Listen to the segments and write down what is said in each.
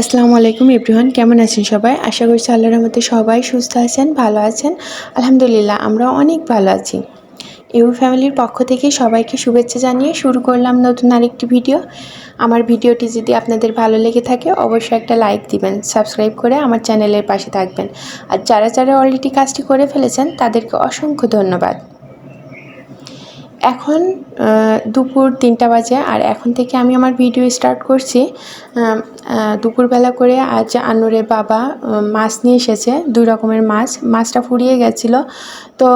আসসালামু আলাইকুম এভরিওয়ান, কেমন আছেন সবাই? আশা করছি আল্লাহর মধ্যে সবাই সুস্থ আছেন, ভালো আছেন। আলহামদুলিল্লাহ আমরা অনেক ভালো আছি। ইউ ফ্যামিলির পক্ষ থেকে সবাইকে শুভেচ্ছা জানিয়ে শুরু করলাম নতুন আরেকটি ভিডিও। আমার ভিডিওটি যদি আপনাদের ভালো লেগে থাকে, অবশ্যই একটা লাইক দিবেন, সাবস্ক্রাইব করে আমার চ্যানেলের পাশে থাকবেন। আর যারা যারা অলরেডি কাজটি করে ফেলেছেন, তাদেরকে অসংখ্য ধন্যবাদ। এখন দুপুর তিনটা বাজে আর এখন থেকে আমি আমার ভিডিও স্টার্ট করছি। দুপুরবেলা করে আজ আনুরের বাবা মাছ নিয়ে এসেছে, দুই রকমের মাছ। মাছটা ফুরিয়ে গেছিল। তো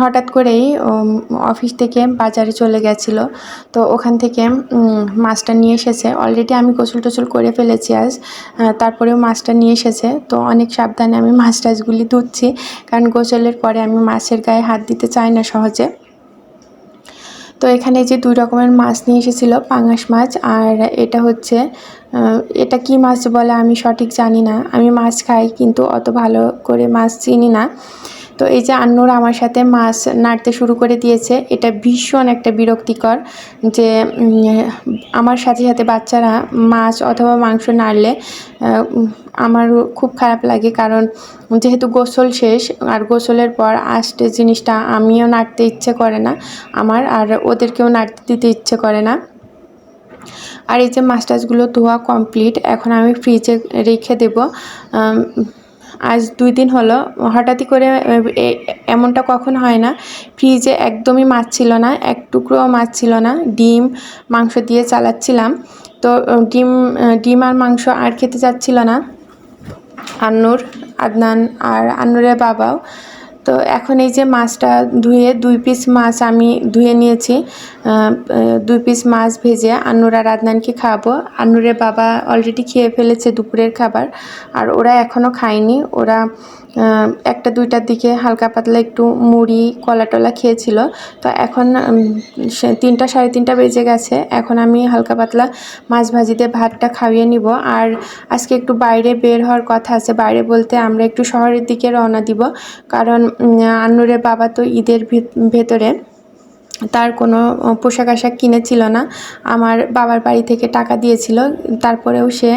হঠাৎ করেই অফিস থেকে বাজারে চলে গেছিল। তো ওখান থেকে মাছটা নিয়ে এসেছে। অলরেডি আমি গোসল টোসল করে ফেলেছি আজ। তারপরেও মাছটা নিয়ে এসেছে। তো অনেক সাবধানে আমি মাছ টাছগুলি ধুচ্ছি। কারণ গোসলের পরে আমি মাছের গায়ে হাত দিতে চাই না সহজে। তো এখানে যে দুই রকমের মাছ নিয়ে এসেছিল, পাঙাশ মাছ আর এটা হচ্ছে এটা কি মাছ বলে আমি সঠিক জানি না। আমি মাছ খাই কিন্তু অত ভালো করে মাছ চিনি না। তো এই যে আন্নুর আমার সাথে মাছ নাড়তে শুরু করে দিয়েছে, এটা ভীষণ একটা বিরক্তিকর যে আমার সাথে সাথে বাচ্চারা মাছ অথবা মাংস নাড়লে আমার খুব খারাপ লাগে কারণ যেহেতু গোসল শেষ আর গোসলের পর আসতে জিনিসটা আমিও নাড়তে ইচ্ছে করে না, আমার আর ওদেরকেও নাড়তে দিতে ইচ্ছে করে না। আর এই যে মাছ টাছগুলো ধোয়া কমপ্লিট এখন আমি ফ্রিজে রেখে দেব আজ দুই দিন হলো। হঠাৎই করে এমনটা কখন হয় না। ফ্রিজে একদমই মাছ ছিল না, এক টুকরোও মাছ ছিল না। ডিম, মাংস দিয়ে চালাচ্ছিলাম। তো ডিম ডিম আর মাংস আর খেতে যাচ্ছিল না। আন্নুর, আদনান আর আন্নুরের বাবাও তো এখন এই যে মাছটা ধুয়ে দুই পিস মাছ আমি ধুয়ে নিয়েছি দুই পিস মাছ ভেজে আন্নুর আর আদনানকে খাওয়াবো। আন্নুরের বাবা অলরেডি খেয়ে ফেলেছে দুপুরের খাবার, আর ওরা এখনও খায়নি। ওরা একটা দুইটার দিকে হালকা পাতলা একটু মুড়ি, কলা টলা খেয়েছিল। তো এখন তিনটা, সাড়ে তিনটা বেজে গেছে। এখন আমি হালকা পাতলা মাছ ভাজিতে ভাতটা খাইয়ে নিব। আর আজকে একটু বাইরে বের হওয়ার কথা আছে। বাইরে বলতে আমরা একটু শহরের দিকে রওনা দিব। কারণ আন্নুরের বাবা তো ঈদের ভেতরে। তার কোনো পোশাক আশাক কিনেছিল না। আমার বাবার বাড়ি থেকে টাকা দিয়েছিল। তারপরেও সে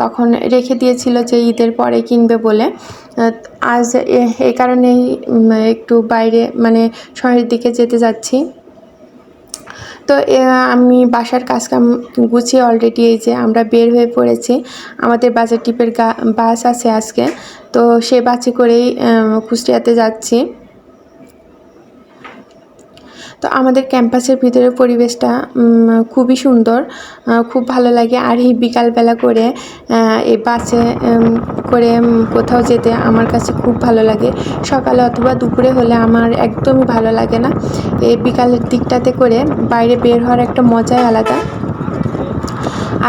তখন রেখে দিয়েছিল যে ঈদের পরে কিনবে বলে। আজ এই কারণেই একটু বাইরে মানে শহরের দিকে যেতে যাচ্ছি। তো আমি বাসার কাজ কাম গুছিয়ে অলরেডি এই যে আমরা বের হয়ে পড়েছি। আমাদের বাজার টিপের বাস আছে আজকে। তো সে বাসে করেই কুষ্টিয়াতে যাচ্ছি। তো আমাদের ক্যাম্পাসের ভিতরে পরিবেশটা খুবই সুন্দর খুব ভালো লাগে। আর এই বিকালবেলা করে এই বাসে করে কোথাও যেতে আমার কাছে খুব ভালো লাগে। সকালে অথবা দুপুরে হলে আমার একদমই ভালো লাগে না। এই বিকালের দিকটাতে করে বাইরে বের হওয়ার একটা মজাই আলাদা।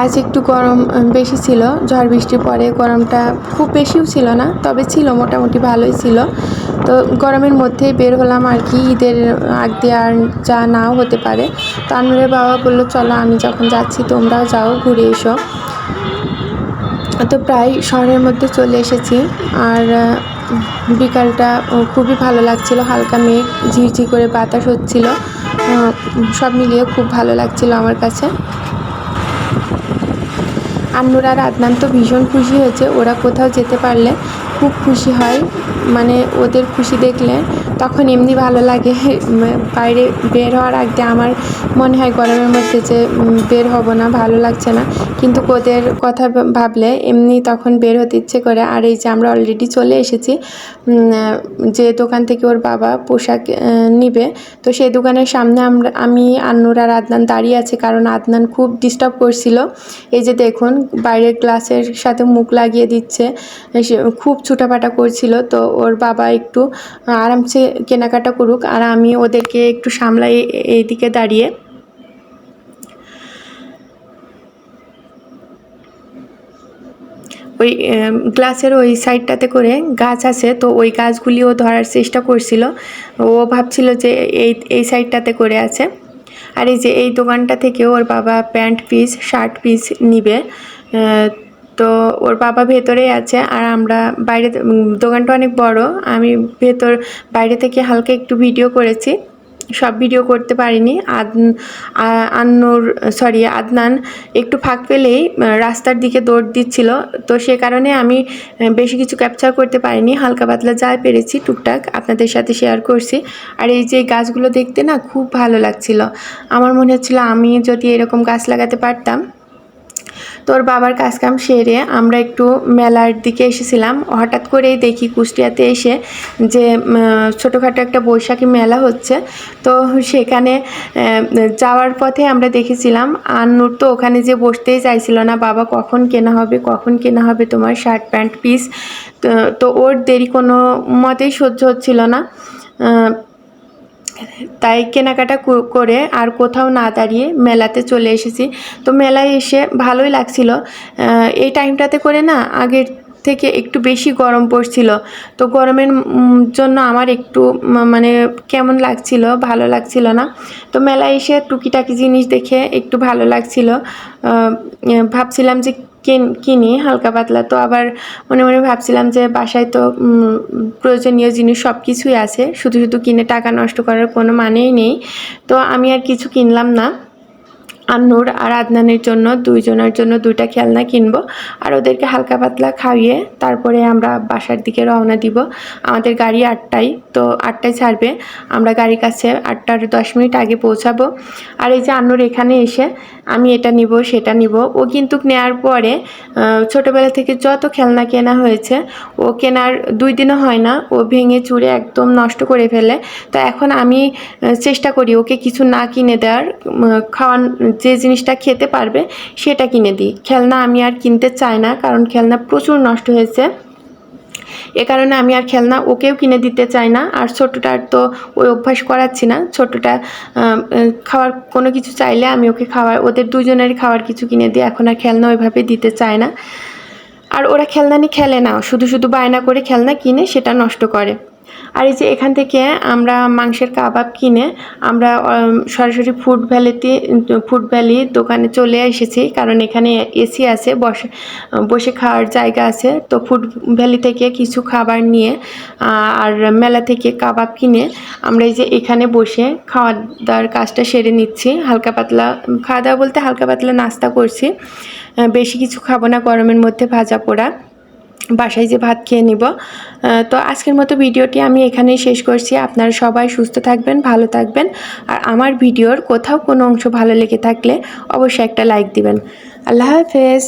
আজ একটু গরম বেশি ছিল, ঝড় বৃষ্টির পরে গরমটা খুব বেশিও ছিল না, তবে ছিল, মোটামুটি ভালোই ছিল। তো গরমের মধ্যেই বের হলাম আর কি, ঈদের আগ দিয়ে আর যা নাও হতে পারে। তো আনুরের বাবা বলল, চলো আমি যখন যাচ্ছি তোমরাও যাও, ঘুরে এসো। তো প্রায় শহরের মধ্যে চলে এসেছি। আর বিকালটা খুবই ভালো লাগছিল। হালকা মেঘ ঝিরঝি করে বাতাস হচ্ছিল। সব মিলিয়ে খুব ভালো লাগছিল আমার কাছে। আন্নুর আর আদনান তো ভীষণ খুশি হয়েছে, ওরা কোথাও যেতে পারলে খুব খুশি হয়। মানে ওদের খুশি দেখলে তখন এমনি ভালো লাগে। বাইরে বের হওয়ার আগে আমার মনে হয় গরমের মধ্যে যে বের হব না, ভালো লাগছে না। কিন্তু ওদের কথা ভাবলে এমনি তখন বের হতে ইচ্ছে করে। আর এই যে আমরা অলরেডি চলে এসেছি যে দোকান থেকে ওর বাবা পোশাক নিবে, তো সেই দোকানের সামনে আমরা, আমি, আন্নুর আর আদনান দাঁড়িয়ে আছে। কারণ আদনান খুব ডিস্টার্ব করছিল। এই যে দেখুন, বাইরের গ্লাসের সাথে মুখ লাগিয়ে দিচ্ছে। খুব ছুটাপাটা করছিল, তো ওর বাবা একটু আরামসে কেনাকাটা করুক আর আমি ওদেরকে একটু সামলাই এইদিকে দাঁড়িয়ে। ওই গ্লাসের ওই সাইডটাতে করে গাছ আছে, তো ওই গাছগুলিও ধরার চেষ্টা করছিল। ও ভাবছিল যে এই এই সাইডটাতে করে আছে। আর এই যে এই দোকানটা থেকে ওর বাবা প্যান্ট পিস, শার্ট পিস নিবে তো ওর বাবা ভেতরেই আছে আর আমরা বাইরে দোকানটা অনেক বড়। আমি ভেতর, বাইরে থেকে হালকা একটু ভিডিও করেছি। সব ভিডিও করতে পারিনি। আদ আন্নুর সরি আদনান একটু ফাঁক পেলেই রাস্তার দিকে দৌড় দিচ্ছিল। তো সে কারণে আমি বেশি কিছু ক্যাপচার করতে পারিনি। হালকা পাতলা যা পেরেছি টুকটাক আপনাদের সাথে শেয়ার করছি। আর এই যে গাছগুলো দেখতে না খুব ভালো লাগছিল। আমার মনে হচ্ছিল আমি যদি এরকম গাছ লাগাতে পারতাম তোর বাবার কাজকাম সেরে আমরা একটু মেলার দিকে এসেছিলাম। হঠাৎ করেই দেখি কুষ্টিয়াতে এসে যে ছোটোখাটো একটা বৈশাখী মেলা হচ্ছে। তো সেখানে যাওয়ার পথে আমরা দেখেছিলাম, আন্নুর তো ওখানে যে বসতেই চাইছিল না, বাবা, কখন কেনা হবে? কখন কেনা হবে তোমার শার্ট, প্যান্ট, পিস? তো ওর দেরি কোনো মতেই সহ্য হচ্ছিল না। তাই কেনাকাটা করে আর কোথাও না দাঁড়িয়ে মেলাতে চলে এসেছি। তো মেলায় এসে ভালোই লাগছিল। এই টাইমটাতে করে না আগের থেকে একটু বেশি গরম পড়ছিল। তো গরমের জন্য আমার একটু মানে কেমন লাগছিল, ভালো লাগছিল না। তো মেলায় এসে টুকিটাকি জিনিস দেখে একটু ভালো লাগছিল। ভাবছিলাম যে কিন- হালকা পাতলা। তো আবার মনে মনে ভাবছিলাম যে বাসায় তো প্রয়োজনীয় জিনিস সব কিছুই আছে। শুধু শুধু কিনে টাকা নষ্ট করার কোনো মানেই নেই। তো আমি আর কিছু কিনলাম না। আন্নুর আর আদনানের জন্য, দুইজনের জন্য দুইটা খেলনা কিনবো। আর ওদেরকে হালকা পাতলা খাইয়ে তারপরে আমরা বাসার দিকে রওনা দিব। আমাদের গাড়ি আটটায়, তো আটটায় ছাড়বে। আমরা গাড়ির কাছে আটটার দশ মিনিট আগে পৌঁছাবো। আর এই যে আন্নুর এখানে এসে আমি এটা নিব, সেটা নিব। ও কিন্তু নেওয়ার পরে ছোটবেলা থেকে যত খেলনা কেনা হয়েছে, ও কেনার দুই দিনও হয় না। ও ভেঙে চুরে একদম নষ্ট করে ফেলে। তো এখন আমি চেষ্টা করি ওকে কিছু না কিনে দেওয়ার খাওয়ান যে জিনিসটা খেতে পারবে সেটা কিনে দিই। খেলনা আমি আর কিনতে চাই না, কারণ খেলনা প্রচুর নষ্ট হয়েছে। এ কারণে আমি আর খেলনা ওকেও কিনে দিতে চাই না, আর ছোটোটার তো ওই অভ্যাস করাচ্ছি না। ছোটোটা খাওয়ার কোনো কিছু চাইলে আমি ওকে খাওয়ার, ওদের দুজনেরই খাওয়ার কিছু কিনে দিই এখন আর খেলনা ওইভাবে দিতে চায় না। আর ওরা খেলনা নিয়ে খেলে না, শুধু শুধু বায়না করে খেলনা কিনে সেটা নষ্ট করে। আর এই যে এখান থেকে আমরা মাংসের কাবাব কিনে আমরা সরাসরি ফুড ভ্যালিতে ফুড ভ্যালি দোকানে চলে এসেছি। কারণ এখানে এসি আছে, বসে বসে খাওয়ার জায়গা আছে। তো ফুড ভ্যালি থেকে কিছু খাবার নিয়ে আর মেলা থেকে কাবাব কিনে আমরা এই যে এখানে বসে খাওয়া দাওয়ার কাজটা সেরে নিচ্ছি। হালকা পাতলা, খাওয়া দাওয়া বলতে হালকা পাতলা নাস্তা করছি। বেশি কিছু খাব না গরমের মধ্যে ভাজা পোড়া। বাসায় যে ভাত খেয়ে নিব। তো আজকের মতো ভিডিওটি আমি এখানেই শেষ করছি। আপনারা সবাই সুস্থ থাকবেন, ভালো থাকবেন। আর আমার ভিডিওর কোথাও কোনো অংশ ভালো লেগে থাকলে অবশ্যই একটা লাইক দিবেন। আল্লাহ হাফেজ।